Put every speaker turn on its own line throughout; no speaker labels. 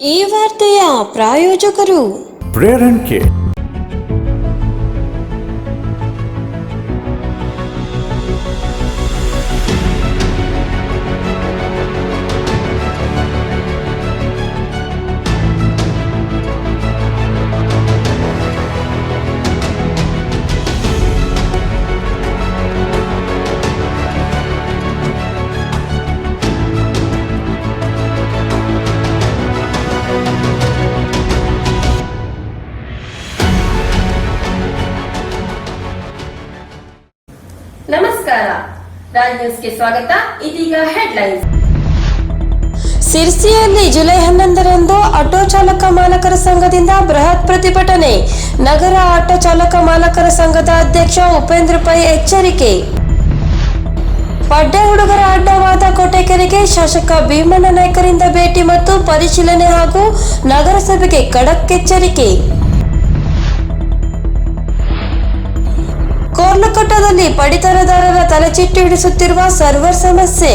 ಈ ವಾರ್ತೆಯ ಪ್ರಾಯೋಜಕರು
Prayer
ನಮಸ್ಕಾರ. ರಾಜ್ ನ್ಯೂಸ್ಗೆ ಸ್ವಾಗತ. ಇದೀಗ ಹೆಡ್ಲೈನ್ಸ್.
ಸಿರ್ಸಿಯಲ್ಲಿ ಜುಲೈ ಹನ್ನೊಂದರಂದು ಆಟೋ ಚಾಲಕ ಮಾಲಕರ ಸಂಘದಿಂದ ಬೃಹತ್ ಪ್ರತಿಭಟನೆ. ನಗರ ಆಟೋ ಚಾಲಕ ಮಾಲಕರ ಸಂಘದ ಅಧ್ಯಕ್ಷ ಉಪೇಂದ್ರ ಪೈ ಎಚ್ಚರಿಕೆ. ಪಡ್ಡೆ ಹುಡುಗರ ಅಡ್ಡವಾದ ಕೋಟೆಕೆರೆಗೆ ಶಾಸಕ ಭೀಮಣ್ಣ ನಾಯ್ಕರಿಂದ ಭೇಟಿ ಮತ್ತು ಪರಿಶೀಲನೆ ಹಾಗೂ ನಗರಸಭೆಗೆ ಖಡಕ್ ಎಚ್ಚರಿಕೆ. ಕೋರ್ಲಕಟ್ಟದಲ್ಲಿ ಪಡಿತರದಾರರ ತಲೆಚಿಟ್ಟು ಹಿಡಿಸುತ್ತಿರುವ ಸರ್ವರ್ ಸಮಸ್ಯೆ.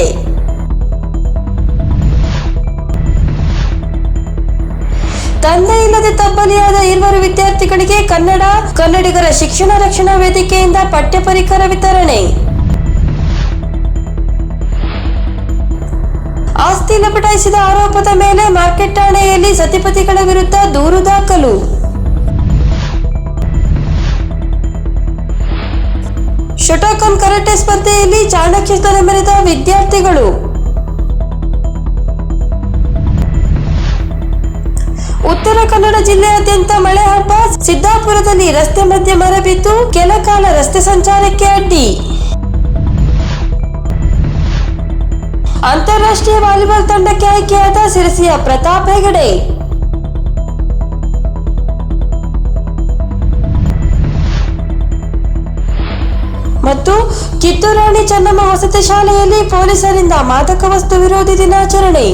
ತಂದೆ ಇಲ್ಲದೆ ತಬ್ಬಲಿಯಾದ ಇರುವರು ವಿದ್ಯಾರ್ಥಿಗಳಿಗೆ ಕನ್ನಡ, ಕನ್ನಡಿಗರ ಶಿಕ್ಷಣ ರಕ್ಷಣಾ ವೇದಿಕೆಯಿಂದ ಪಠ್ಯ ಪರಿಕರ ವಿತರಣೆ. ಆಸ್ತಿ ಲಪಟಾಯಿಸಿದ ಆರೋಪದ ಮೇಲೆ ಮಾರ್ಕೆಟ್ ಠಾಣೆಯಲ್ಲಿ ಸತಿಪತಿಗಳ ವಿರುದ್ಧ ದೂರು ದಾಖಲು. ಶಟೋಕನ್ ಕರಾಟೆ ಸ್ಪರ್ಧೆಯಲ್ಲಿ ಚಾಣಕ್ಯತನ ಮೆರೆದ ವಿದ್ಯಾರ್ಥಿಗಳು. ಉತ್ತರ ಕನ್ನಡ ಜಿಲ್ಲೆಯಾದ್ಯಂತ ಮಳೆ ಹಬ್ಬ. ಸಿದ್ದಾಪುರದಲ್ಲಿ ರಸ್ತೆ ಮಧ್ಯೆ ಮರ ಬಿದ್ದು ಕೆಲ ಕಾಲ ರಸ್ತೆ ಸಂಚಾರಕ್ಕೆ ಅಡ್ಡಿ. ಅಂತಾರಾಷ್ಟ್ರೀಯ ವಾಲಿಬಾಲ್ ತಂಡಕ್ಕೆ ಆಯ್ಕೆಯಾದ ಸಿರಸಿಯ ಪ್ರತಾಪ್ ಹೆಗಡೆ. ಮತ್ತು ಕಿತ್ತೂರಾಣಿ ಚೆನ್ನಮ್ಮ ವಸತಿ ಶಾಲೆಯಲ್ಲಿ ಪೊಲೀಸರಿಂದ ಮಾದಕ ವಸ್ತು ವಿರೋಧಿ ದಿನಾಚರಣೆ.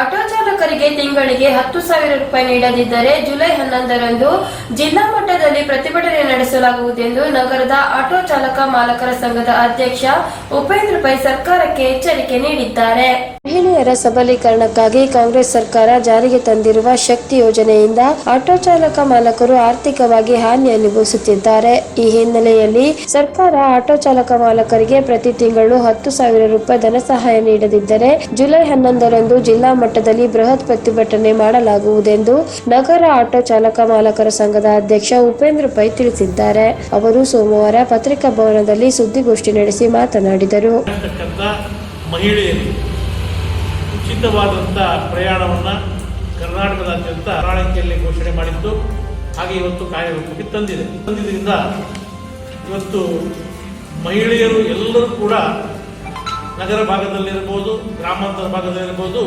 ಆಟೋ ಚಾಲಕರಿಗೆ ತಿಂಗಳಿಗೆ ಹತ್ತು ಸಾವಿರ ರೂಪಾಯಿ ನೀಡದಿದ್ದರೆ ಜುಲೈ ಹನ್ನೊಂದರಂದು ಜಿಲ್ಲಾ ಮಟ್ಟದಲ್ಲಿ ಪ್ರತಿಭಟನೆ ನಡೆಸಲಾಗುವುದೆಂದು ನಗರದ ಆಟೋ ಚಾಲಕ ಮಾಲಕರ ಸಂಘದ ಅಧ್ಯಕ್ಷ ಉಪೇಂದ್ರ ಪೈ ಸರ್ಕಾರಕ್ಕೆ ಎಚ್ಚರಿಕೆ ನೀಡಿದ್ದಾರೆ.
ಮಹಿಳೆಯರ ಸಬಲೀಕರಣಕ್ಕಾಗಿ ಕಾಂಗ್ರೆಸ್ ಸರ್ಕಾರ ಜಾರಿಗೆ ತಂದಿರುವ ಶಕ್ತಿ ಯೋಜನೆಯಿಂದ ಆಟೋ ಚಾಲಕ ಮಾಲಕರು ಆರ್ಥಿಕವಾಗಿ ಹಾನಿ ಅನುಭವಿಸುತ್ತಿದ್ದಾರೆ. ಈ ಹಿನ್ನೆಲೆಯಲ್ಲಿ ಸರ್ಕಾರ ಆಟೋ ಚಾಲಕ ಮಾಲಕರಿಗೆ ಪ್ರತಿ ತಿಂಗಳು ಹತ್ತು ಸಾವಿರ ರೂಪಾಯಿ ಧನ ಸಹಾಯ ನೀಡದಿದ್ದರೆ ಜುಲೈ ಹನ್ನೊಂದರಂದು ಜಿಲ್ಲಾ ಮಟ್ಟದಲ್ಲಿ ಬೃಹತ್ ಪ್ರತಿಭಟನೆ ಮಾಡಲಾಗುವುದೆಂದು ನಗರ ಆಟೋ ಚಾಲಕ ಮಾಲಕರ ಸಂಘದ ಅಧ್ಯಕ್ಷ ಉಪೇಂದ್ರ ಪೈ ತಿಳಿಸಿದ್ದಾರೆ. ಅವರು ಸೋಮವಾರ ಪತ್ರಿಕಾ ಭವನದಲ್ಲಿ ಸುದ್ದಿಗೋಷ್ಠಿ ನಡೆಸಿ ಮಾತನಾಡಿದರು.
ಮಹಿಳೆಯರಿಗೆ ಉಚಿತವಾದಂಥ ಪ್ರಯಾಣವನ್ನು ಕರ್ನಾಟಕದಾದ್ಯಂತ ಪ್ರಣಾಳಿಕೆಯಲ್ಲಿ ಘೋಷಣೆ ಮಾಡಿತ್ತು. ಹಾಗೆ ಇವತ್ತು ಕಾರ್ಯರೂಪಕ್ಕೆ ತಂದಿದೆ. ತಂದಿದ್ದರಿಂದ ಇವತ್ತು ಮಹಿಳೆಯರು ಎಲ್ಲರೂ ಕೂಡ ನಗರ ಭಾಗದಲ್ಲಿರ್ಬೋದು ಗ್ರಾಮಾಂತರ ಭಾಗದಲ್ಲಿರ್ಬೋದು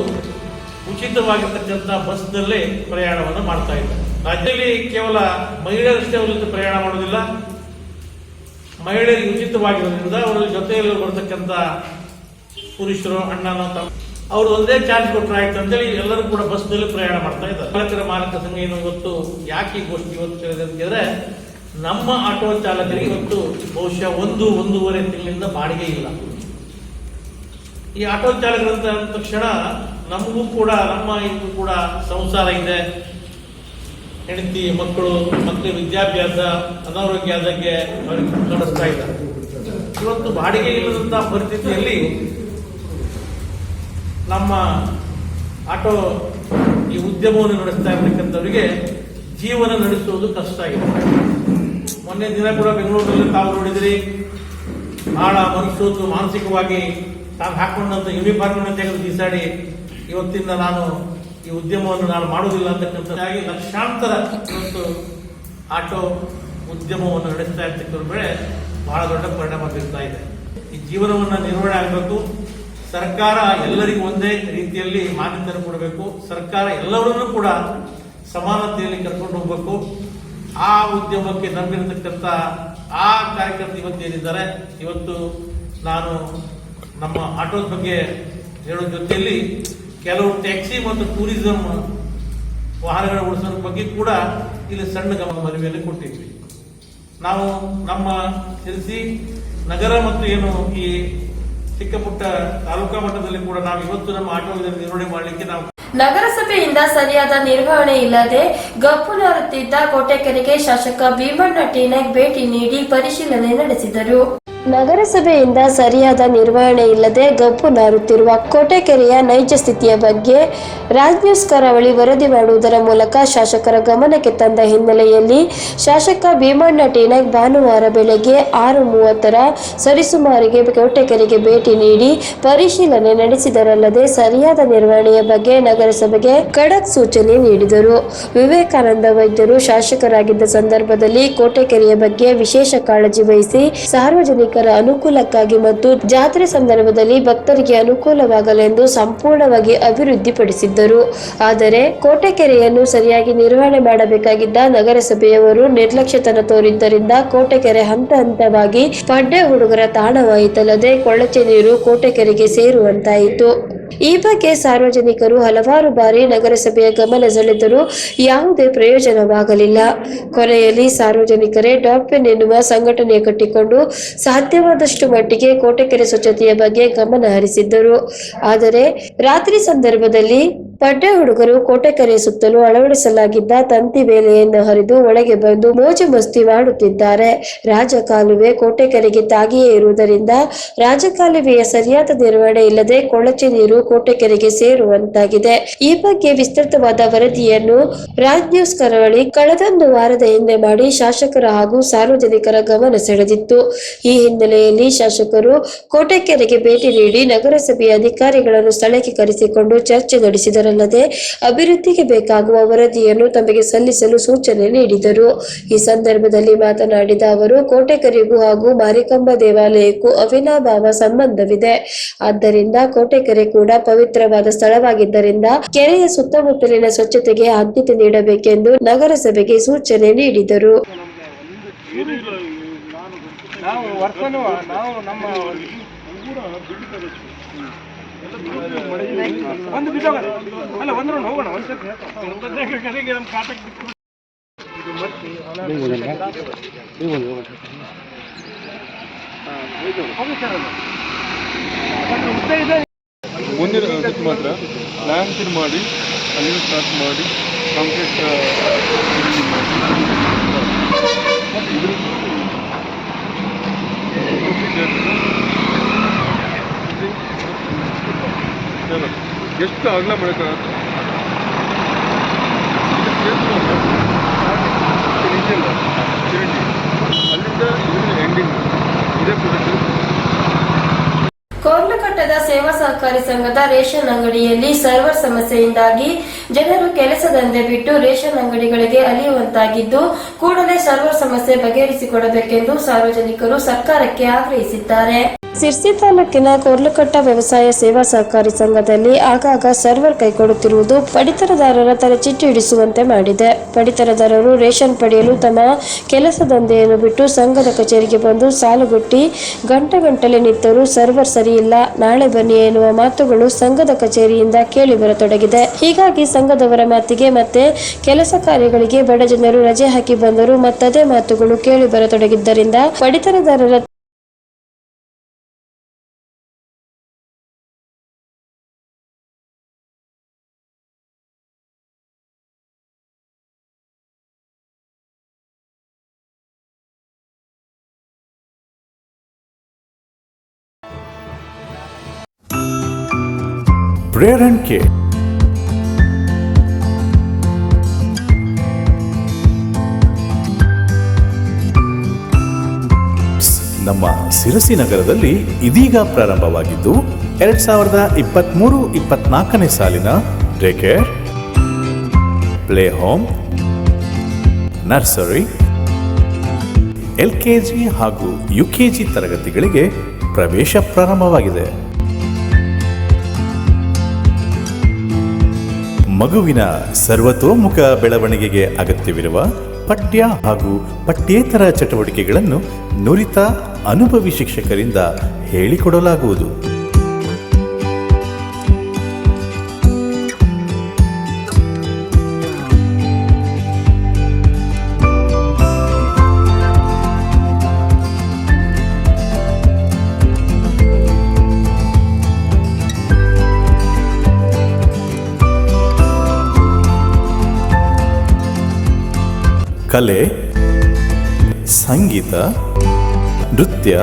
ಉಚಿತವಾಗಿರ್ತಕ್ಕಂಥ ಬಸ್ನಲ್ಲೇ ಪ್ರಯಾಣವನ್ನು ಮಾಡ್ತಾ ಇದ್ದಾರೆ. ರಾಜ್ಯದಲ್ಲಿ ಕೇವಲ ಮಹಿಳೆಯರಷ್ಟೇ ಅವರಲ್ಲಿ ಪ್ರಯಾಣ ಮಾಡೋದಿಲ್ಲ ಮಹಿಳೆಯರಿಗೆ ಉಚಿತವಾಗಿರೋದ್ರಿಂದ ಅವರ ಜೊತೆಯಲ್ಲಿ ಬರ್ತಕ್ಕಂಥ ಪುರುಷರು, ಅಣ್ಣನ ತಮ್ಮ ಅವ್ರು ಒಂದೇ ಚಾರ್ಜ್ ಕೊಟ್ಟರೆ ಆಯ್ತು ಅಂತೇಳಿ ಎಲ್ಲರೂ ಕೂಡ ಬಸ್ನಲ್ಲಿ ಪ್ರಯಾಣ ಮಾಡ್ತಾ ಇದ್ದಾರೆ. ಚಾಲಕರ ಮಾಲಕ ಸಂಘ ಏನು ಗೊತ್ತು? ಯಾಕೆ ಈ ಗೋಷ್ಠಿ ಇವತ್ತು ಸೇರಿದೆ ಅಂತ ಹೇಳಿದ್ರೆ ನಮ್ಮ ಆಟೋ ಚಾಲಕರಿಗೆ ಇವತ್ತು ಬಹುಶಃ ಒಂದು, ಒಂದೂವರೆ ತಿಂಗಳಿಂದ ಬಾಡಿಗೆ ಇಲ್ಲ. ಈ ಆಟೋ ಚಾಲಕರಂತ ಅಂದ ತಕ್ಷಣ ನಮಗೂ ಕೂಡ, ನಮ್ಮ ಇದು ಕೂಡ ಸಂಸಾರ ಇದೆ. ಹೆಂಡತಿ, ಮಕ್ಕಳು, ಮತ್ತೆ ವಿದ್ಯಾಭ್ಯಾಸ, ಅನಾರೋಗ್ಯ ಆದಾಗೆ ಅವರಿಗೆ ನಡೆಸ್ತಾ ಇದ್ದಾರೆ. ಇವತ್ತು ಬಾಡಿಗೆ ಇಲ್ಲದಂತಹ ಪರಿಸ್ಥಿತಿಯಲ್ಲಿ ನಮ್ಮ ಆಟೋ ಈ ಉದ್ಯಮವನ್ನು ನಡೆಸ್ತಾ ಇರತಕ್ಕಂಥವರಿಗೆ ಜೀವನ ನಡೆಸುವುದು ಕಷ್ಟ ಆಗಿದೆ. ಮೊನ್ನೆ ದಿನ ಕೂಡ ಬೆಂಗಳೂರಿನಲ್ಲಿ ತಾವು ನೋಡಿದ್ರಿ, ಬಹಳ ಮನಸ್ಸೋತು ಮಾನಸಿಕವಾಗಿ ತಾನು ಹಾಕೊಂಡಂತ ಯೂನಿಫಾರ್ಮ್ ತೆಗೆದು ಬೀಸಾಡಿ ಇವತ್ತಿಂದ ನಾನು ಈ ಉದ್ಯಮವನ್ನು ನಾನು ಮಾಡುವುದಿಲ್ಲ ಅಂತಕ್ಕಂಥದ್ದಾಗಿ ಲಕ್ಷಾಂತರ ಇವತ್ತು ಆಟೋ ಉದ್ಯಮವನ್ನು ನಡೆಸ್ತಾ ಇರ್ತಕ್ಕಂಥ ಮೇಲೆ ಬಹಳ ದೊಡ್ಡ ಪರಿಣಾಮ ಬೀರ್ತಾ ಇದೆ. ಈ ಜೀವನವನ್ನು ನಿರ್ವಹಣೆ ಆಗಬೇಕು. ಸರ್ಕಾರ ಎಲ್ಲರಿಗೂ ಒಂದೇ ರೀತಿಯಲ್ಲಿ ಮಾನ್ಯತೆಯನ್ನು ಕೊಡಬೇಕು. ಸರ್ಕಾರ ಎಲ್ಲರನ್ನೂ ಕೂಡ ಸಮಾನತೆಯಲ್ಲಿ ಕರ್ಕೊಂಡು ಹೋಗಬೇಕು. ಆ ಉದ್ಯಮಕ್ಕೆ ನಂಬಿರತಕ್ಕಂಥ ಆ ಕಾರ್ಯಕರ್ತರು ಇವತ್ತು ಏನಿದ್ದಾರೆ, ಇವತ್ತು ನಾನು ನಮ್ಮ ಆಟೋದ ಬಗ್ಗೆ ಹೇಳೋ ಜೊತೆಯಲ್ಲಿ ಕೆಲವು ಟ್ಯಾಕ್ಸಿ ಮತ್ತು ಟೂರಿಸಂ ವಾಹನಗಳ ಉಳಿಸೋದ್ರ ಬಗ್ಗೆ ಕೂಡ ಇಲ್ಲಿ ಸಣ್ಣ ಗಮನ ಮನವಿಯಲ್ಲಿ ಕೊಟ್ಟಿದ್ವಿ. ನಾವು ನಮ್ಮ ತಿಳಿಸಿ ನಗರ ಮತ್ತು ಏನು ಈ ಚಿಕ್ಕ ಪುಟ್ಟ ತಾಲೂಕಾ ಮಟ್ಟದಲ್ಲಿ ಕೂಡ ನಾವು ಇವತ್ತು ನಮ್ಮ ಆಟೋ ಇದನ್ನು ನಿರ್ವಹಣೆ ಮಾಡಲಿಕ್ಕೆ ನಾವು
ನಗರಸಭೆಯಿಂದ ಸರಿಯಾದ ನಿರ್ವಹಣೆ ಇಲ್ಲದೆ ಗಪ್ಪು ನಾರುತ್ತಿದ್ದ ಕೋಟೆಕೆರೆಗೆ ಶಾಸಕ ಭೀಮಣ್ಣ ಟೀನಕ್ ಭೇಟಿ ನೀಡಿ ಪರಿಶೀಲನೆ ನಡೆಸಿದರು.
ನಗರಸಭೆಯಿಂದ ಸರಿಯಾದ ನಿರ್ವಹಣೆ ಇಲ್ಲದೆ ಗಪ್ಪು ನಾರುತ್ತಿರುವ ಕೋಟೆಕೆರೆಯ ನೈಜ ಸ್ಥಿತಿಯ ಬಗ್ಗೆ ರಾಜ್ ನ್ಯೂಸ್ ಕರಾವಳಿ ವರದಿ ಮಾಡುವುದರ ಮೂಲಕ ಶಾಸಕರ ಗಮನಕ್ಕೆ ತಂದ ಹಿನ್ನೆಲೆಯಲ್ಲಿ ಶಾಸಕ ಭೀಮಣ್ಣ ಟೀನಕ್ ಭಾನುವಾರ ಬೆಳಗ್ಗೆ ಆರು ಮೂವತ್ತರ ಸರಿಸುಮಾರಿಗೆ ಕೋಟೆಕೆರೆಗೆ ಭೇಟಿ ನೀಡಿ ಪರಿಶೀಲನೆ ನಡೆಸಿದರಲ್ಲದೆ ಸರಿಯಾದ ನಿರ್ವಹಣೆಯ ಬಗ್ಗೆ ನಗರಸಭೆಗೆ ಖಡಕ್ ಸೂಚನೆ ನೀಡಿದರು. ವಿವೇಕಾನಂದ ವೈದ್ಯರು ಶಾಸಕರಾಗಿದ್ದ ಸಂದರ್ಭದಲ್ಲಿ ಕೋಟೆಕೆರೆಯ ಬಗ್ಗೆ ವಿಶೇಷ ಕಾಳಜಿ ವಹಿಸಿ ಸಾರ್ವಜನಿಕರ ಅನುಕೂಲಕ್ಕಾಗಿ ಮತ್ತು ಜಾತ್ರೆ ಸಂದರ್ಭದಲ್ಲಿ ಭಕ್ತರಿಗೆ ಅನುಕೂಲವಾಗಲೆಂದು ಸಂಪೂರ್ಣವಾಗಿ ಅಭಿವೃದ್ಧಿಪಡಿಸಿದ್ದರು. ಆದರೆ ಕೋಟೆಕೆರೆಯನ್ನು ಸರಿಯಾಗಿ ನಿರ್ವಹಣೆ ಮಾಡಬೇಕಾಗಿದ್ದ ನಗರಸಭೆಯವರು ನಿರ್ಲಕ್ಷ್ಯತನ ತೋರಿದ್ದರಿಂದ ಕೋಟೆಕೆರೆ ಹಂತ ಹಂತವಾಗಿ ಪಡ್ಡೆ ಹುಡುಗರ ತಾಣವಾಯಿತಲ್ಲದೆ ಕೊಳಚೆ ನೀರು ಕೋಟೆಕೆರೆಗೆ ಸೇರುವಂತಾಯಿತು. ಈ ಬಗ್ಗೆ ಸಾರ್ವಜನಿಕರು ಹಲವಾರು ಬಾರಿ ನಗರಸಭೆಯ ಗಮನ ಸೆಳೆದರೂ ಯಾವುದೇ ಪ್ರಯೋಜನವಾಗಲಿಲ್ಲ. ಕೊನೆಯಲ್ಲಿ ಸಾರ್ವಜನಿಕರೇ ಡಾಟ್ಪೆನ್ ಎನ್ನುವ ಸಂಘಟನೆ ಕಟ್ಟಿಕೊಂಡು ಸಾಧ್ಯವಾದಷ್ಟು ಮಟ್ಟಿಗೆ ಕೋಟೆಕೆರೆ ಸ್ವಚ್ಛತೆಯ ಬಗ್ಗೆ ಗಮನ ಹರಿಸಿದ್ದರು. ಆದರೆ, ರಾತ್ರಿ ಸಂದರ್ಭದಲ್ಲಿ ಪಡ್ಡೆ ಹುಡುಗರು ಕೋಟೆಕೆರೆ ಸುತ್ತಲೂ ಅಳವಡಿಸಲಾಗಿದ್ದ ತಂತಿ ಬೇಲೆಯನ್ನು ಹರಿದು ಒಳಗೆ ಬಂದು ಮೋಜು ಮಸ್ತಿ ಮಾಡುತ್ತಿದ್ದಾರೆ. ರಾಜಕಾಲುವೆ ಕೋಟೆಕೆರೆಗೆ ತಾಗಿಯೇ ಇರುವುದರಿಂದ ರಾಜಕಾಲುವೆಯ ಸರಿಯಾದ ನಿರ್ವಹಣೆ ಇಲ್ಲದೆ ಕೊಳಚೆ ನೀರು ಕೋಟೆಕೆರೆಗೆ ಸೇರುವಂತಾಗಿದೆ. ಈ ಬಗ್ಗೆ ವಿಸ್ತೃತವಾದ ವರದಿಯನ್ನು ರಾಜ್ ನ್ಯೂಸ್ ಕರಾವಳಿ ಕಳೆದೊಂದು ವಾರದ ಹಿಂದೆ ಮಾಡಿ ಶಾಸಕರ ಹಾಗೂ ಸಾರ್ವಜನಿಕರ ಗಮನ ಸೆಳೆದಿತ್ತು. ಈ ಹಿನ್ನೆಲೆಯಲ್ಲಿ ಶಾಸಕರು ಕೋಟೆಕೆರೆಗೆ ಭೇಟಿ ನೀಡಿ ನಗರಸಭೆಯ ಅಧಿಕಾರಿಗಳನ್ನು ಸ್ಥಳಕ್ಕೆ ಕರೆಸಿಕೊಂಡು ಚರ್ಚೆ ನಡೆಸಿದರಲ್ಲದೆ ಅಭಿವೃದ್ಧಿಗೆ ಬೇಕಾಗುವ ವರದಿಯನ್ನು ತಮಗೆ ಸಲ್ಲಿಸಲು ಸೂಚನೆ ನೀಡಿದರು. ಈ ಸಂದರ್ಭದಲ್ಲಿ ಮಾತನಾಡಿದ ಅವರು, ಕೋಟೆಕರಿಗೂ ಹಾಗೂ ಮಾರಿಕಂಬ ದೇವಾಲಯಕ್ಕೂ ಅವಿನಾಭಾವ ಸಂಬಂಧವಿದೆ. ಆದ್ದರಿಂದ ಕೋಟೆಕೆರೆ ಕೂಡ ಪವಿತ್ರವಾದ ಸ್ಥಳವಾಗಿದ್ದರಿಂದ ಕೆರೆಯ ಸುತ್ತಮುತ್ತಲಿನ ಸ್ವಚ್ಛತೆಗೆ ಆದ್ಯತೆ ನೀಡಬೇಕೆಂದು ನಗರಸಭೆಗೆ ಸೂಚನೆ ನೀಡಿದರು.
ನಾವು ನಮ್ಮ ಒಂದು ಅಲ್ಲ ಒಂದು ಹೋಗೋಣ ಒಂದು
ಮುಂದಿನ ಇದಕ್ಕೆ ಮಾತ್ರ ಶುರು ಮಾಡಿ ಅಲ್ಲಿಂದ ಸ್ಟಾರ್ಟ್ ಮಾಡಿ ಕಾಂಕ್ರೀಟ್ ಎಷ್ಟು ಅಗಲ ನಿಜಲ್ಲ ಚರಂಡಿ ಅಲ್ಲಿಂದ ಎಂಡಿಂಗ್ ಇದೇ
ಕೋರ್ಲಕಟ್ಟದ ಸೇವಾ ಸಹಕಾರಿ ಸಂಘದ ರೇಷನ್ ಅಂಗಡಿಯಲ್ಲಿ ಸರ್ವರ್ ಸಮಸ್ಯೆಯಿಂದಾಗಿ ಜನರು ಕೆಲಸದಂತೆ ಬಿಟ್ಟು ರೇಷನ್ ಅಂಗಡಿಗಳಿಗೆ ಅಲಿಯುವಂತಾಗಿದ್ದು, ಕೂಡಲೇ ಸರ್ವರ್ ಸಮಸ್ಯೆ ಬಗೆಹರಿಸಿಕೊಡಬೇಕೆಂದು ಸಾರ್ವಜನಿಕರು ಸರ್ಕಾರಕ್ಕೆ ಆಗ್ರಹಿಸಿದ್ದಾರೆ.
ಸಿರ್ಸಿ ತಾಲೂಕಿನ ಕೋರ್ಲಕಟ್ಟ ವ್ಯವಸಾಯ ಸೇವಾ ಸಹಕಾರಿ ಸಂಘದಲ್ಲಿ ಆಗಾಗ ಸರ್ವರ್ ಕೈಕೊಡುತ್ತಿರುವುದು ಪಡಿತರದಾರರ ತಲೆ ಚಿಟ್ಟು ಹಿಡಿಸುವಂತೆ ಮಾಡಿದೆ. ಪಡಿತರದಾರರು ರೇಷನ್ ಪಡೆಯಲು ತಮ್ಮ ಕೆಲಸದಂಧೆಯನ್ನು ಬಿಟ್ಟು ಸಂಘದ ಕಚೇರಿಗೆ ಬಂದು ಸಾಲುಗಟ್ಟಿ ಗಂಟೆ ಗಂಟಲೆ ನಿಂತರೂ ಸರ್ವರ್ ಸರಿಯಿಲ್ಲ ನಾಳೆ ಬನ್ನಿ ಎನ್ನುವ ಮಾತುಗಳು ಸಂಘದ ಕಚೇರಿಯಿಂದ ಕೇಳಿಬರತೊಡಗಿದೆ ಹೀಗಾಗಿ ಸಂಘದವರ ಮಾತಿಗೆ ಮತ್ತೆ ಕೆಲಸ ಕಾರ್ಯಗಳಿಗೆ ಬಡ ಜನರು ರಜೆ ಹಾಕಿ ಬಂದರೂ ಮತ್ತದೇ ಮಾತುಗಳು ಕೇಳಿಬರತೊಡಗಿದ್ದರಿಂದ ಪಡಿತರದಾರರ
Prayer and Care. ನಮ್ಮ ಸಿರಸಿ ನಗರದಲ್ಲಿ ಇದೀಗ ಪ್ರಾರಂಭವಾಗಿದ್ದು ಎರಡ್ ಸಾವಿರದ ಇಪ್ಪತ್ತ್ಮೂರು ಇಪ್ಪತ್ನಾಲ್ಕನೇ ಸಾಲಿನ day care play home, nursery L K G ಹಾಗೂ ಯು ಕೆ ಜಿ ತರಗತಿಗಳಿಗೆ ಪ್ರವೇಶ ಪ್ರಾರಂಭವಾಗಿದೆ ಮಗುವಿನ ಸರ್ವತೋಮುಖ ಬೆಳವಣಿಗೆಗೆ ಅಗತ್ಯವಿರುವ ಪಠ್ಯ ಹಾಗೂ ಪಠ್ಯೇತರ ಚಟುವಟಿಕೆಗಳನ್ನು ನುರಿತ ಅನುಭವಿ ಶಿಕ್ಷಕರಿಂದ ಹೇಳಿಕೊಡಲಾಗುವುದು. ಕಲೆ ಸಂಗೀತ ನೃತ್ಯ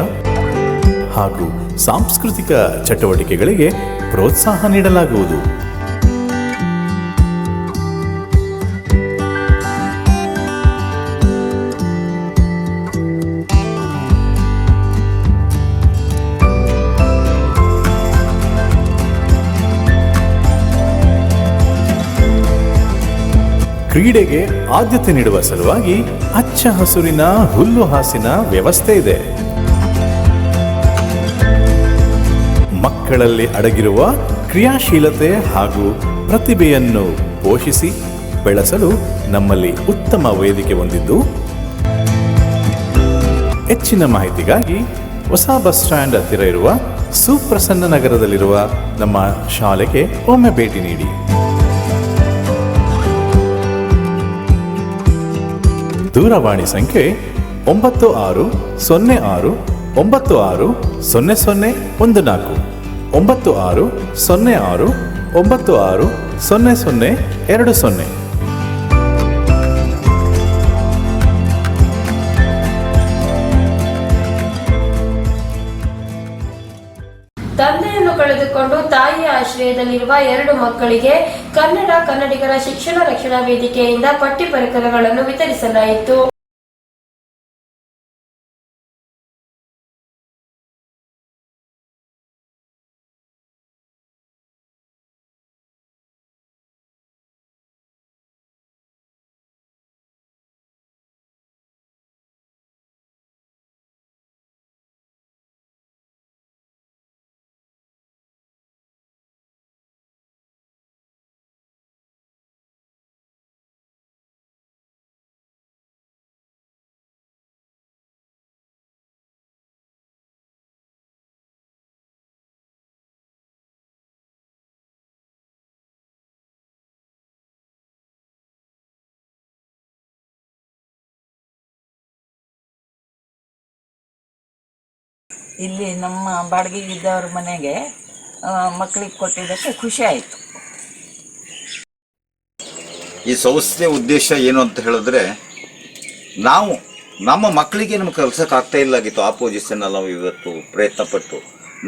ಹಾಗೂ ಸಾಂಸ್ಕೃತಿಕ ಚಟುವಟಿಕೆಗಳಿಗೆ ಪ್ರೋತ್ಸಾಹ ನೀಡಲಾಗುವುದು. ಕ್ರೀಡೆಗೆ ಆದ್ಯತೆ ನೀಡುವ ಸಲುವಾಗಿ ಅಚ್ಚ ಹಸುರಿನ, ಹುಲ್ಲು ಹಾಸಿನ ವ್ಯವಸ್ಥೆ ಇದೆ. ಮಕ್ಕಳಲ್ಲಿ ಅಡಗಿರುವ ಕ್ರಿಯಾಶೀಲತೆ ಹಾಗೂ ಪ್ರತಿಭೆಯನ್ನು ಪೋಷಿಸಿ ಬೆಳೆಸಲು ನಮ್ಮಲ್ಲಿ ಉತ್ತಮ ವೇದಿಕೆ ಹೊಂದಿದ್ದು, ಹೆಚ್ಚಿನ ಮಾಹಿತಿಗಾಗಿ ಹೊಸ ಬಸ್ ಸ್ಟ್ಯಾಂಡ್ ಹತ್ತಿರ ಇರುವ ಸುಪ್ರಸನ್ನ ನಗರದಲ್ಲಿರುವ ನಮ್ಮ ಶಾಲೆಗೆ ಒಮ್ಮೆ ಭೇಟಿ ನೀಡಿ. ದೂರವಾಣಿ ಸಂಖ್ಯೆ ಒಂಬತ್ತು ಆರು ಸೊನ್ನೆ ಆರು ಒಂಬತ್ತು ಆರು ಸೊನ್ನೆ ಸೊನ್ನೆ ಒಂದು ನಾಲ್ಕು. ಒಂಬತ್ತು ಆರು ಸೊನ್ನೆ ಆರು ಒಂಬತ್ತು ಆರು ಸೊನ್ನೆ ಸೊನ್ನೆ ಎರಡು ಸೊನ್ನೆ.
ಆಶ್ರಯದಲ್ಲಿರುವ ಎರಡು ಮಕ್ಕಳಿಗೆ ಕನ್ನಡ ಕನ್ನಡಿಗರ ಶಿಕ್ಷಣ ರಕ್ಷಣಾ ವೇದಿಕೆಯಿಂದ ಪಠ್ಯ ಪರಿಕರಗಳನ್ನು ವಿತರಿಸಲಾಯಿತು.
ಇಲ್ಲಿ ನಮ್ಮ ಬಾಡಿಗೆಗಿದ್ದವ್ರ ಮನೆಗೆ ಮಕ್ಕಳಿಗೆ ಕೊಟ್ಟಿದ್ದಕ್ಕೆ ಖುಷಿ ಆಯಿತು.
ಈ ಸಂಸ್ಥೆ ಉದ್ದೇಶ ಏನು ಅಂತ ಹೇಳಿದ್ರೆ, ನಾವು ನಮ್ಮ ಮಕ್ಕಳಿಗೆ ನಮ್ಗೆ ಆಗ್ತಾ ಇಲ್ಲಾಗಿತ್ತು ಆ ಪೊಸಿಷನ್ ನಾವು ಇವತ್ತು ಪ್ರಯತ್ನ ಪಟ್ಟು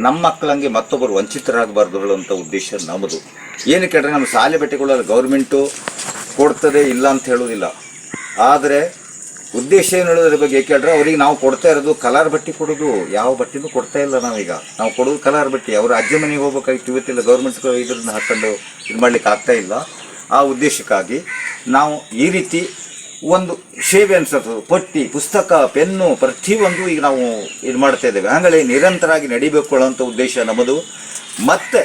ನಮ್ಮ ಮಕ್ಕಳಂಗೆ ಮತ್ತೊಬ್ಬರು ವಂಚಿತರಾಗಬಾರ್ದು ಹೇಳುವಂಥ ಉದ್ದೇಶ ನಮ್ಮದು ಏನು ಕೇಳ್ರೆ ನಮ್ಮ ಶಾಲೆ ಬೆಟ್ಟಿಗಳಲ್ಲಿ ಗೌರ್ಮೆಂಟು ಕೊಡ್ತದೆ ಇಲ್ಲ ಅಂತ ಹೇಳೋದಿಲ್ಲ ಆದರೆ ಉದ್ದೇಶ ಏನು ಹೇಳೋದ್ರ ಬಗ್ಗೆ ಕೇಳಿದ್ರೆ ಅವ್ರಿಗೆ ನಾವು ಕೊಡ್ತಾ ಇರೋದು ಕಲರ್ ಬಟ್ಟೆ ಕೊಡೋದು. ಯಾವ ಬಟ್ಟೆನೂ ಕೊಡ್ತಾ ಇಲ್ಲ ನಾವೀಗ. ನಾವು ಕೊಡೋದು ಕಲರ್ ಬಟ್ಟೆ. ಅವ್ರ ಅಜ್ಜಿ ಮನೆಗೆ ಹೋಗ್ಬೇಕಾಗಿತ್ತು ಇವತ್ತಿಲ್ಲ. ಗೌರ್ಮೆಂಟ್ ಇದ್ರನ್ನ ಹಾಕೊಂಡು ಇದು ಮಾಡ್ಲಿಕ್ಕೆ ಆಗ್ತಾ ಇಲ್ಲ. ಆ ಉದ್ದೇಶಕ್ಕಾಗಿ ನಾವು ಈ ರೀತಿ ಒಂದು ಸೇವೆ ಅನ್ಸೋದು. ಪಟ್ಟಿ, ಪುಸ್ತಕ, ಪೆನ್ನು ಪ್ರತಿಯೊಂದು ಈಗ ನಾವು ಇದು ಮಾಡ್ತಾ ಇದ್ದೇವೆ. ಹಾಗಾಗಿ ನಿರಂತರವಾಗಿ ನಡಿಬೇಕು ಅನ್ನೋಂಥ ಉದ್ದೇಶ ನಮ್ಮದು. ಮತ್ತೆ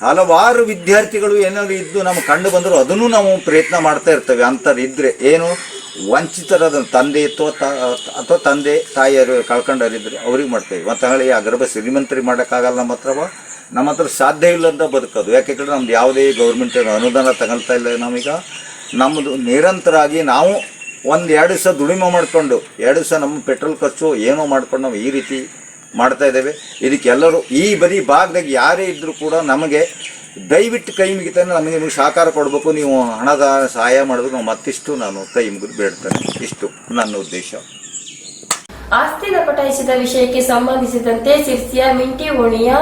ಹಲವಾರು ವಿದ್ಯಾರ್ಥಿಗಳು ಏನಾದ್ರು ಇದ್ದು ನಮ್ಗೆ ಕಂಡು ಬಂದರೂ ಅದನ್ನು ನಾವು ಪ್ರಯತ್ನ ಮಾಡ್ತಾ ಇರ್ತೇವೆ. ಅಂಥದ್ದು ಇದ್ರೆ ಏನು? ವಂಚಿತರಾದ ತಂದೆ ಅಥವಾ ತ- ತಂದೆ ತಾಯಿಯರು ಕಳ್ಕೊಂಡವರಿದ್ದರೆ ಅವ್ರಿಗೆ ಮಾಡ್ತೇವೆ. ಮತ್ತು ಹಂಗಲೇ ಆ ಗರ್ಭ ಶ್ರೀಮಂತರಿಗೆ ಮಾಡೋಕ್ಕಾಗಲ್ಲ ನಮ್ಮ ಹತ್ರವ ನಮ್ಮ ಹತ್ರ ಸಾಧ್ಯ ಇಲ್ಲ ಅಂತ ಬದುಕೋದು. ಯಾಕೆಂದ್ರೆ ನಮ್ದು ಯಾವುದೇ ಗೌರ್ಮೆಂಟ್ ಅನುದಾನ ತಗೊಳ್ತಾ ಇಲ್ಲ ನಾವೀಗ ನಮ್ಮದು ನಿರಂತರವಾಗಿ ನಾವು ಒಂದು ಎರಡು ದಿವಸ ದುಡಿಮೆ ಮಾಡಿಕೊಂಡು, ಎರಡು ದಿವಸ ನಮ್ಮ ಪೆಟ್ರೋಲ್ ಖರ್ಚು ಏನೋ ಮಾಡ್ಕೊಂಡು ನಾವು ಈ ರೀತಿ ಮಾಡ್ತಾ ಇದ್ದೇವೆ. ಇದಕ್ಕೆಲ್ಲರೂ ಈ ಬರೀ ಭಾಗದಾಗ ಯಾರೇ ಇದ್ದರೂ ಕೂಡ ನಮಗೆ ದಯವಿಟ್ಟು ಕೈ ಮುಗಿತಾನೆ ನಮಗೆ ನಿಮಗೆ ಸಹಕಾರ ಕೊಡಬೇಕು. ನೀವು ಹಣದ ಸಹಾಯ ಮಾಡಬೇಕು. ನಾವು ಮತ್ತಿಷ್ಟು ನಾನು ಕೈ ಮುಗಿದು ಬೇಡ್ತೇನೆ. ಇಷ್ಟು ನನ್ನ ಉದ್ದೇಶ.
ಆಸ್ತಿ ಲಪಟಾಯಿಸಿದ ವಿಷಯಕ್ಕೆ ಸಂಬಂಧಿಸಿದಂತೆ ಸಿರ್ಸಿಯ ಮಿಂಟಿ ಓಣಿಯ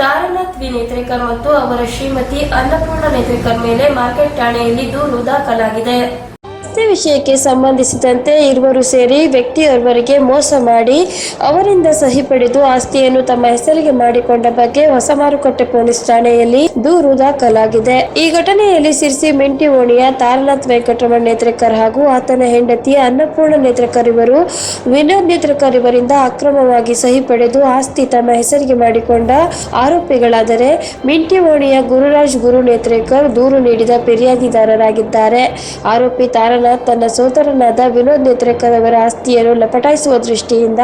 ತಾರನಾಥ್ ವಿ ನೇತ್ರೇಕರ್ ಮತ್ತು ಅವರ ಶ್ರೀಮತಿ ಅನ್ನಪೂರ್ಣ ನೇತ್ರೇಕರ್ ಮೇಲೆ ಮಾರ್ಕೆಟ್ ಠಾಣೆಯಲ್ಲಿ ದೂರು ದಾಖಲಾಗಿದೆ.
ಆಸ್ತಿ ವಿಷಯಕ್ಕೆ ಸಂಬಂಧಿಸಿದಂತೆ ಇರುವರು ಸೇರಿ ವ್ಯಕ್ತಿಯೋರ್ವರಿಗೆ ಮೋಸ ಮಾಡಿ ಅವರಿಂದ ಸಹಿ ಪಡೆದು ಆಸ್ತಿಯನ್ನು ತಮ್ಮ ಹೆಸರಿಗೆ ಮಾಡಿಕೊಂಡ ಬಗ್ಗೆ ಹೊಸ ಮಾರುಕಟ್ಟೆ ಪೊಲೀಸ್ ಠಾಣೆಯಲ್ಲಿ ದೂರು ದಾಖಲಾಗಿದೆ. ಈ ಘಟನೆಯಲ್ಲಿ ಸಿರ್ಸಿ ಮಿಂಟಿ ಓಣಿಯ ತಾರನಾಥ್ ವೆಂಕಟರಮಣ ನೇತ್ರಕರ್ ಹಾಗೂ ಆತನ ಹೆಂಡತಿ ಅನ್ನಪೂರ್ಣ ನೇತ್ರಕರ್ ಇವರು, ವಿನೋದ್ ನೇತ್ರಕರ್ ಇವರಿಂದ ಅಕ್ರಮವಾಗಿ ಸಹಿ ಪಡೆದು ಆಸ್ತಿ ತಮ್ಮ ಹೆಸರಿಗೆ ಮಾಡಿಕೊಂಡ ಆರೋಪಿಗಳಾದರೆ ಮಿಂಟಿ ಓಣಿಯ ಗುರುರಾಜ್ ಗುರು ನೇತ್ರೇಕರ್ ದೂರು ನೀಡಿದ ಫಿರ್ಯಾದಿದಾರರಾಗಿದ್ದಾರೆ. ಆರೋಪಿ ತಾರನಾಥ್ ತನ್ನ ಸೋದರನಾದ ವಿನೋದ್ ನೇತ್ರೇಕರ್ ಅವರ ಆಸ್ತಿಯನ್ನು ಲಪಟಾಯಿಸುವ ದೃಷ್ಟಿಯಿಂದ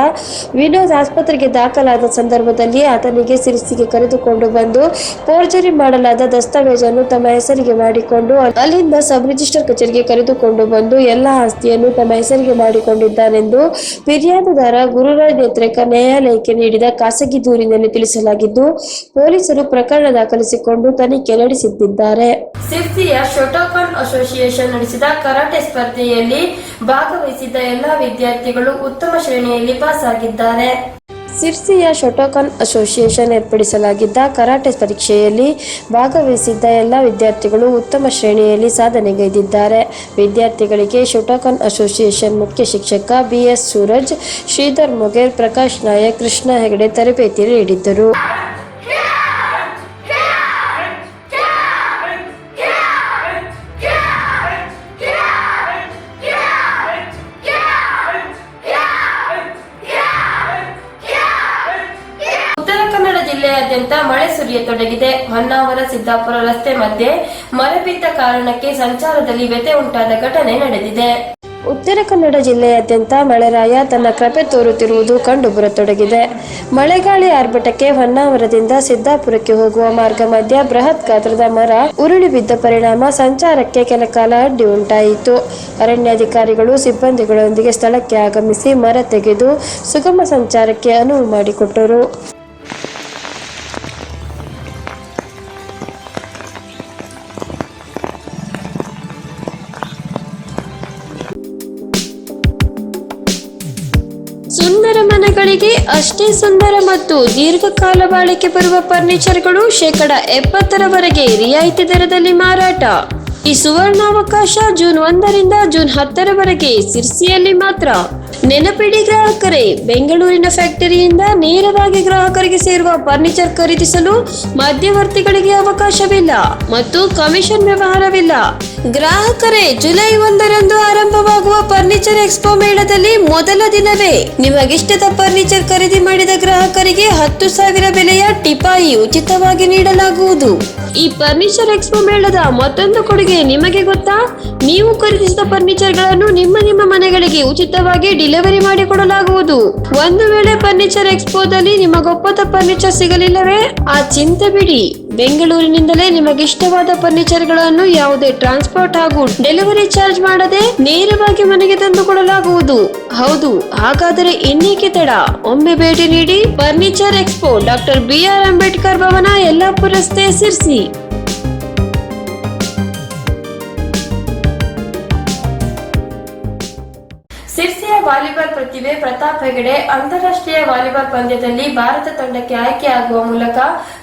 ವಿನೋದ್ ಆಸ್ಪತ್ರೆಗೆ ದಾಖಲಾದ ಸಂದರ್ಭದಲ್ಲಿ ಆತನಿಗೆ ಸಿರಿಸಿಗೆ ಕರೆದುಕೊಂಡು ಬಂದು ಫೋರ್ಜರಿ ಮಾಡಲಾದ ದಸ್ತಾವೇಜನ್ನು ತಮ್ಮ ಹೆಸರಿಗೆ ಮಾಡಿಕೊಂಡು ಅಲ್ಲಿಂದ ಸಬ್ ರಿಜಿಸ್ಟರ್ ಕಚೇರಿಗೆ ಕರೆದುಕೊಂಡು ಬಂದು ಎಲ್ಲ ಆಸ್ತಿಯನ್ನು ತಮ್ಮ ಹೆಸರಿಗೆ ಮಾಡಿಕೊಂಡಿದ್ದಾನೆಂದು ಫಿರ್ಯಾದುದಾರ ಗುರುರಾಜ್ ನೇತ್ರೇಕರ್ ನ್ಯಾಯಾಲಯಕ್ಕೆ ನೀಡಿದ ಖಾಸಗಿ ದೂರಿನಲ್ಲಿ ತಿಳಿಸಲಾಗಿದ್ದು, ಪೊಲೀಸರು ಪ್ರಕರಣ ದಾಖಲಿಸಿಕೊಂಡು ತನಿಖೆ ನಡೆಸಿದ್ದಾರೆ
ಸಿರ್ಸಿಯ ಶೋಟೋಕನ್ ಅಸೋಸಿಯೇಷನ್ ನಡೆಸಿದ ಕರಾಟೆ ಸ್ಪರ್ಧೆಯಲ್ಲಿ ಭಾಗವಹಿಸಿದ್ದ ಎಲ್ಲಾ ವಿದ್ಯಾರ್ಥಿಗಳು ಉತ್ತಮ ಶ್ರೇಣಿಯಲ್ಲಿ ಪಾಸ್ ಆಗಿದ್ದಾರೆ.
ಸಿರ್ಸಿಯ ಶೊಟೋಕಾನ್ ಅಸೋಸಿಯೇಷನ್ ಏರ್ಪಡಿಸಲಾಗಿದ್ದ ಕರಾಟೆ ಪರೀಕ್ಷೆಯಲ್ಲಿ ಭಾಗವಹಿಸಿದ್ದ ಎಲ್ಲ ವಿದ್ಯಾರ್ಥಿಗಳು ಉತ್ತಮ ಶ್ರೇಣಿಯಲ್ಲಿ ಸಾಧನೆಗೈದಿದ್ದಾರೆ. ವಿದ್ಯಾರ್ಥಿಗಳಿಗೆ ಶೊಟೋಕಾನ್ ಅಸೋಸಿಯೇಷನ್ ಮುಖ್ಯ ಶಿಕ್ಷಕ ಬಿಎಸ್ ಸೂರಜ್, ಶ್ರೀಧರ್ ಮೊಗೇರ್, ಪ್ರಕಾಶ್ ನಾಯಕ್, ಕೃಷ್ಣ ಹೆಗಡೆ ತರಬೇತಿ ನೀಡಿದ್ದರು.
ಜಿಲ್ಲೆಯಾದ್ಯಂತ ಮಳೆ ಸುರಿಯತೊಡಗಿದೆ. ಹೊನ್ನಾವರ, ಸಿದ್ದಾಪುರ ರಸ್ತೆ ಮಧ್ಯೆ ಮಳೆ ಬಿದ್ದ ಕಾರಣಕ್ಕೆ ಸಂಚಾರದಲ್ಲಿ ವ್ಯತೆ ಉಂಟಾದ ಘಟನೆ ನಡೆದಿದೆ.
ಉತ್ತರ ಕನ್ನಡ ಜಿಲ್ಲೆಯಾದ್ಯಂತ ಮಳೆರಾಯ ತನ್ನ ಕೃಪೆ ತೋರುತ್ತಿರುವುದು ಕಂಡುಬರತೊಡಗಿದೆ. ಮಳೆಗಾಳಿ ಆರ್ಭಟಕ್ಕೆ ಹೊನ್ನಾವರದಿಂದ ಸಿದ್ದಾಪುರಕ್ಕೆ ಹೋಗುವ ಮಾರ್ಗ ಮಧ್ಯ ಬೃಹತ್ ಗಾತ್ರದ ಮರ ಉರುಳಿ ಬಿದ್ದ ಪರಿಣಾಮ ಸಂಚಾರಕ್ಕೆ ಕೆಲಕಾಲ ಅಡ್ಡಿ ಉಂಟಾಯಿತು. ಅರಣ್ಯಾಧಿಕಾರಿಗಳು ಸಿಬ್ಬಂದಿಗಳೊಂದಿಗೆ ಸ್ಥಳಕ್ಕೆ ಆಗಮಿಸಿ ಮರ ತೆಗೆದು ಸುಗಮ ಸಂಚಾರಕ್ಕೆ ಅನುವು ಮಾಡಿಕೊಟ್ಟರು. ಅಷ್ಟೇ ಸುಂದರ ಮತ್ತು ದೀರ್ಘಕಾಲ ಬಾಳಿಕೆ ಬರುವ ಫರ್ನಿಚರ್ಗಳು ಶೇಕಡ ಎಪ್ಪತ್ತರವರೆಗೆ ರಿಯಾಯಿತಿ ದರದಲ್ಲಿ ಮಾರಾಟ. ಈ ಸುವರ್ಣಾವಕಾಶ ಜೂನ್ ಒಂದರಿಂದ ಜೂನ್ ಹತ್ತರವರೆಗೆ ಸಿರ್ಸಿಯಲ್ಲಿ ಮಾತ್ರ. ನೆನಪಿಡಿ ಗ್ರಾಹಕರೇ, ಬೆಂಗಳೂರಿನ ಫ್ಯಾಕ್ಟರಿಯಿಂದ ನೇರವಾಗಿ ಗ್ರಾಹಕರಿಗೆ ಸೇರುವ ಫರ್ನಿಚರ್ ಖರೀದಿಸಲು ಮಧ್ಯವರ್ತಿಗಳಿಗೆ ಅವಕಾಶವಿಲ್ಲ ಮತ್ತು ಕಮಿಷನ್ ವ್ಯವಹಾರವಿಲ್ಲ. ಗ್ರಾಹಕರೇ, ಜುಲೈ ಒಂದರಂದು ಆರಂಭವಾಗುವ ಫರ್ನಿಚರ್ ಎಕ್ಸ್ಪೋ ಮೇಳದಲ್ಲಿ ಮೊದಲ ದಿನವೇ ನಿಮಗಿಷ್ಟದ ಫರ್ನಿಚರ್ ಖರೀದಿ ಮಾಡಿದ ಗ್ರಾಹಕರಿಗೆ ಹತ್ತು ಸಾವಿರ ಬೆಲೆಯ ಟಿಪಾಯಿ ಉಚಿತವಾಗಿ ನೀಡಲಾಗುವುದು. ಈ ಫರ್ನಿಚರ್ ಎಕ್ಸ್ಪೋ ಮೇಳದ ಮತ್ತೊಂದು ಕೊಡುಗೆ ನಿಮಗೆ ಗೊತ್ತಾ? ನೀವು ಖರೀದಿಸಿದ ಫರ್ನಿಚರ್ಗಳನ್ನು ನಿಮ್ಮ ನಿಮ್ಮ ಮನೆಗಳಿಗೆ ಉಚಿತವಾಗಿ ಡೆಲಿವರಿ ಮಾಡಿಕೊಡಲಾಗುವುದು. ಒಂದು ವೇಳೆ ಫರ್ನಿಚರ್ ಎಕ್ಸ್ಪೋದಲ್ಲಿ ನಿಮಗೊಪ್ಪದ ಫರ್ನಿಚರ್ ಸಿಗಲಿಲ್ಲವೇ, ಆ ಚಿಂತೆ ಬಿಡಿ. ಬೆಂಗಳೂರಿನಿಂದಲೇ ನಿಮಗಿಷ್ಟವಾದ ಫರ್ನಿಚರ್ಗಳನ್ನು ಯಾವುದೇ ಟ್ರಾನ್ಸ್ಪೋರ್ಟ್ ಹಾಗೂ ಡೆಲಿವರಿ ಚಾರ್ಜ್ ಮಾಡದೆ ನೇರವಾಗಿ ಮನೆಗೆ ತಂದು ಕೊಡಲಾಗುವುದು. ಹೌದು, ಹಾಗಾದರೆ ಇನ್ನೇಕೆ ತಡ. ಒಮ್ಮೆ ಭೇಟಿ ನೀಡಿ furniture expo doctor B R Ambedkar Bhavan Yellapur ರಸ್ತೆ ಸಿರ್ಸಿ
ವಾಲಿಬಾಲ್ ಪ್ರತಿಭೆ ಪ್ರತಾಪ್ ಹೆಗಡೆ ಅಂತಾರಾಷ್ಟ್ರೀಯ ವಾಲಿಬಾಲ್ ಪಂದ್ಯದಲ್ಲಿ ಭಾರತ ತಂಡಕ್ಕೆ ಆಯ್ಕೆಯಾಗುವ ಮೂಲಕ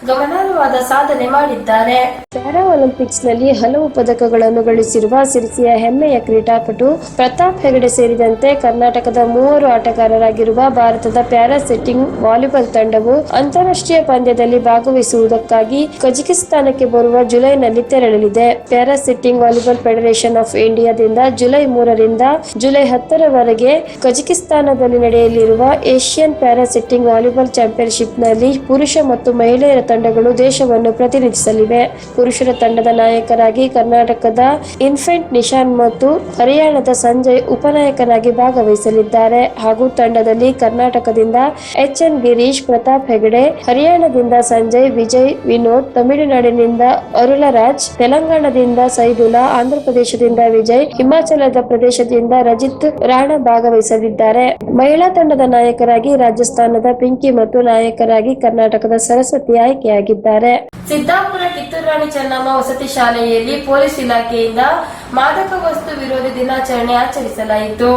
ಗಮನಾರ್ಹವಾದ ಸಾಧನೆ ಮಾಡಿದ್ದಾರೆ.
ಪ್ಯಾರಾ ಒಲಿಂಪಿಕ್ಸ್ನಲ್ಲಿ ಹಲವು ಪದಕಗಳನ್ನು ಗಳಿಸಿರುವ ಸಿರಿಸಿಯ ಹೆಮ್ಮೆಯ ಕ್ರೀಡಾಪಟು ಪ್ರತಾಪ್ ಹೆಗಡೆ ಸೇರಿದಂತೆ ಕರ್ನಾಟಕದ ಮೂವರು ಆಟಗಾರರಾಗಿರುವ ಭಾರತದ ಪ್ಯಾರಾ ಸೆಟ್ಟಿಂಗ್ ವಾಲಿಬಾಲ್ ತಂಡವು ಅಂತಾರಾಷ್ಟ್ರೀಯ ಪಂದ್ಯದಲ್ಲಿ ಭಾಗವಹಿಸುವುದಕ್ಕಾಗಿ ಕಜಕಿಸ್ತಾನಕ್ಕೆ ಬರುವ ಜುಲೈನಲ್ಲಿ ತೆರಳಲಿದೆ. Para sitting volleyball federation of ಇಂಡಿಯಾದಿಂದ ಜುಲೈ ಮೂರರಿಂದ ಜುಲೈ ಹತ್ತರವರೆಗೆ ಕಜಕಿಸ್ತಾನದಲ್ಲಿ ನಡೆಯಲಿರುವ ಏಷ್ಯನ್ ಪ್ಯಾರಾ ಸೆಟ್ಟಿಂಗ್ ವಾಲಿಬಾಲ್ ಚಾಂಪಿಯನ್ಶಿಪ್ನಲ್ಲಿ ಪುರುಷ ಮತ್ತು ಮಹಿಳೆಯರ ತಂಡಗಳು ದೇಶವನ್ನು ಪ್ರತಿನಿಧಿಸಲಿವೆ. ಪುರುಷರ ತಂಡದ ನಾಯಕರಾಗಿ ಕರ್ನಾಟಕದ ಇನ್ಫೆಂಟ್ ನಿಶಾನ್ ಮತ್ತು ಹರಿಯಾಣದ ಸಂಜಯ್ ಉಪನಾಯಕನಾಗಿ ಭಾಗವಹಿಸಲಿದ್ದಾರೆ. ಹಾಗೂ ತಂಡದಲ್ಲಿ ಕರ್ನಾಟಕದಿಂದ ಎಚ್ ಎನ್ ಗಿರೀಶ್ ಪ್ರತಾಪ್ ಹೆಗಡೆ, ಹರಿಯಾಣದಿಂದ ಸಂಜಯ್, ವಿಜಯ್ ವಿನೋದ್, ತಮಿಳುನಾಡಿನಿಂದ ಅರುಳರಾಜ್, ತೆಲಂಗಾಣದಿಂದ ಸೈದುಲಾ, ಆಂಧ್ರಪ್ರದೇಶದಿಂದ ವಿಜಯ್, ಹಿಮಾಚಲದ ಪ್ರದೇಶದಿಂದ ರಜಿತ್ ರಾಣಾ ಭಾಗವಹಿಸಲಿದ್ದಾರೆ ಮಹಿಳಾ ತಂಡದ ನಾಯಕರಾಗಿ ರಾಜಸ್ಥಾನದ ಪಿಂಕಿ ಮತ್ತು ನಾಯಕರಾಗಿ ಕರ್ನಾಟಕದ ಸರಸ್ವತಿ ಆಯ್ಕೆಯಾಗಿದ್ದಾರೆ.
ಸಿದ್ದಾಪುರ ಕಿತ್ತೂರು ರಾಣಿ ಚೆನ್ನಮ್ಮ ವಸತಿ ಶಾಲೆಯಲ್ಲಿ ಪೊಲೀಸ್ ಇಲಾಖೆಯಿಂದ ಮಾದಕ ವಸ್ತು ವಿರೋಧಿ ದಿನಾಚರಣೆ ಆಚರಿಸಲಾಯಿತು.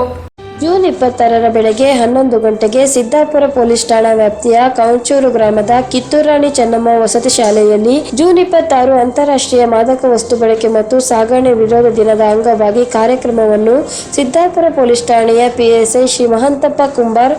ಜೂನ್ ಇಪ್ಪತ್ತಾರರ ಬೆಳಗ್ಗೆ ಹನ್ನೊಂದು ಗಂಟೆಗೆ ಸಿದ್ದಾಪುರ ಪೊಲೀಸ್ ಠಾಣಾ ವ್ಯಾಪ್ತಿಯ ಕೌಂಚೂರು ಗ್ರಾಮದ ಕಿತ್ತೂರಾಣಿ ಚೆನ್ನಮ್ಮ ವಸತಿ ಶಾಲೆಯಲ್ಲಿ ಜೂನ್ ಇಪ್ಪತ್ತಾರು ಅಂತಾರಾಷ್ಟ್ರೀಯ ಮಾದಕ ವಸ್ತು ಬಳಕೆ ಮತ್ತು ಸಾಗಣೆ ವಿರೋಧ ದಿನದ ಅಂಗವಾಗಿ ಕಾರ್ಯಕ್ರಮವನ್ನು ಸಿದ್ದಾಪುರ ಪೊಲೀಸ್ ಠಾಣೆಯ ಪಿಎಸ್ಐ ಶ್ರೀ ಮಹಂತಪ್ಪ ಕುಂಬಾರ್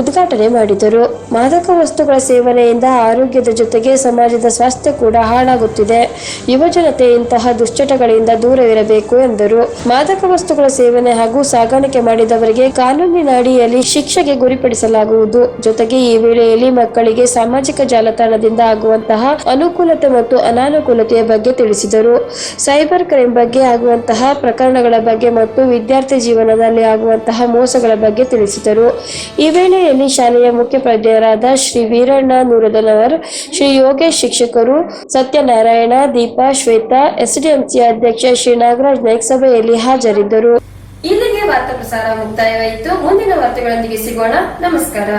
ಉದ್ಘಾಟನೆ ಮಾಡಿದರು. ಮಾದಕ ವಸ್ತುಗಳ ಸೇವನೆಯಿಂದ ಆರೋಗ್ಯದ ಜೊತೆಗೆ ಸಮಾಜದ ಸ್ವಾಸ್ಥ್ಯ ಕೂಡ ಹಾಳಾಗುತ್ತಿದೆ. ಯುವಜನತೆ ಇಂತಹ ದುಶ್ಚಟಗಳಿಂದ ದೂರವಿರಬೇಕು ಎಂದರು. ಮಾದಕ ವಸ್ತುಗಳ ಸೇವನೆ ಹಾಗೂ ಸಾಗಾಣಿಕೆ ಮಾಡಿದವರಿಗೆ ಕಾನೂನಿನ ಅಡಿಯಲ್ಲಿ ಶಿಕ್ಷೆಗೆ ಗುರಿಪಡಿಸಲಾಗುವುದು. ಜೊತೆಗೆ ಈ ವೇಳೆಯಲ್ಲಿ ಮಕ್ಕಳಿಗೆ ಸಾಮಾಜಿಕ ಜಾಲತಾಣದಿಂದ ಆಗುವಂತಹ ಅನುಕೂಲತೆ ಮತ್ತು ಅನಾನುಕೂಲತೆಯ ಬಗ್ಗೆ ತಿಳಿಸಿದರು. ಸೈಬರ್ ಕ್ರೈಮ್ ಬಗ್ಗೆ ಆಗುವಂತಹ ಪ್ರಕರಣಗಳ ಬಗ್ಗೆ ಮತ್ತು ವಿದ್ಯಾರ್ಥಿ ಜೀವನದಲ್ಲಿ ಆಗುವಂತಹ ಮೋಸಗಳ ಬಗ್ಗೆ ತಿಳಿಸಿದರು. ಈ ವೇಳೆಯಲ್ಲಿ ಶಾಲೆಯ ಮುಖ್ಯೋಪಾಧ್ಯಾಯರಾದ ಶ್ರೀ ವೀರಣ್ಣ ನೂರದನವರ್, ಶ್ರೀ ಯೋಗೇಶ್ ಶಿಕ್ಷಕರು, ಸತ್ಯನಾರಾಯಣ, ದೀಪಾ, ಶ್ವೇತಾ, ಎಸ್ಡಿಎಂಸಿ ಅಧ್ಯಕ್ಷ ಶ್ರೀ ನಾಗರಾಜ್ ನಾಯ್ಕ್ ಸಭೆಯಲ್ಲಿ ಹಾಜರಿದ್ದರು.
ಇಲ್ಲಿಗೆ ವಾರ್ತಾ ಪ್ರಸಾರ ಮುಕ್ತಾಯವಾಯಿತು. ಮುಂದಿನ ವಾರ್ತೆಗಳೊಂದಿಗೆ ಸಿಗೋಣ. ನಮಸ್ಕಾರ.